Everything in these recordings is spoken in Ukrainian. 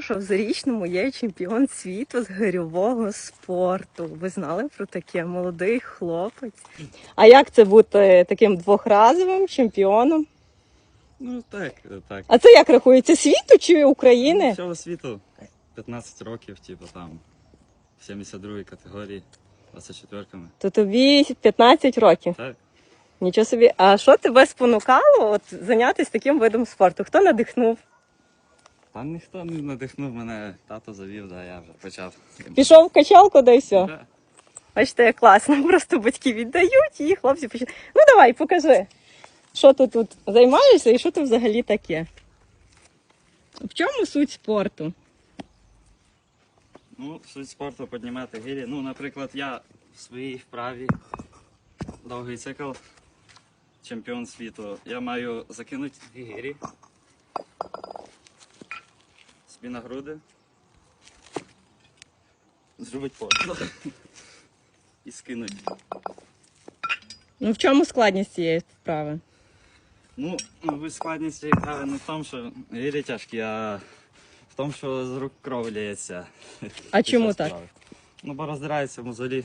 Що в зарічному є чемпіон світу з гирьового спорту. Ви знали про таке? Молодий хлопець. А як це бути таким двохразовим чемпіоном? Ну так, так. А це як рахується світу чи України? Всього світу 15 років, типу там в 72 категорії, 24-ками. То тобі 15 років. Так. Нічого собі. А що тебе спонукало от, зайнятися таким видом спорту? Хто надихнув? Та ніхто не надихнув мене, тато завів, да, я вже почав. Пішов в качалку, да й все. Да. Бачите, як класно. Просто батьки віддають і хлопці починають. Ну давай, покажи, що ти тут займаєшся і що це взагалі таке. В чому суть спорту? Ну, суть спорту піднімати гирі. Ну, наприклад, я в своїй вправі довгий цикл, чемпіон світу. Я маю закинути гирі. Собі на груди. Зробити позу. І скинути. Ну в чому складність цієї вправи? Ну, ви складність цієї вправи не в тому, що гирі тяжкі, а в тому, що з рук кров лється. А чому так? Ну, бо роздираються мозолі.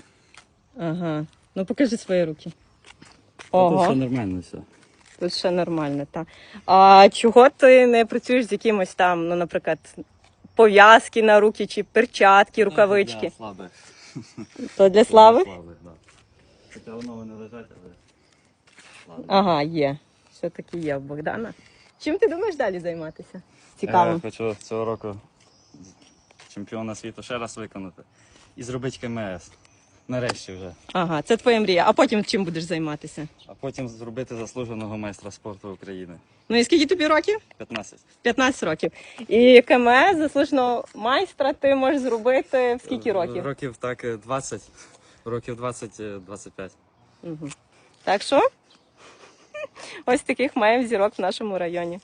Ага. Ну покажи свої руки. А Тут все нормально все. Тут ще нормально, так. А чого ти не працюєш з якимось там, ну, наприклад, пов'язки на руки чи перчатки, рукавички? Для слабих. То для слави? Хоча воно вони лежать, але слабих. Ага, є. Все-таки є в Богдана. Чим ти думаєш далі займатися? Я Цікаво. хочу цього року чемпіона світу ще раз виконати і зробити КМС. Нарешті вже. Ага, це твоя мрія. А потім чим будеш займатися? А потім зробити заслуженого майстра спорту України. Ну і скільки тобі років? 15. 15 років. І КМС заслуженого майстра ти можеш зробити в скільки років? Років так е, 20. Років 20-25. Угу. Так що ось таких маємо зірок в нашому районі.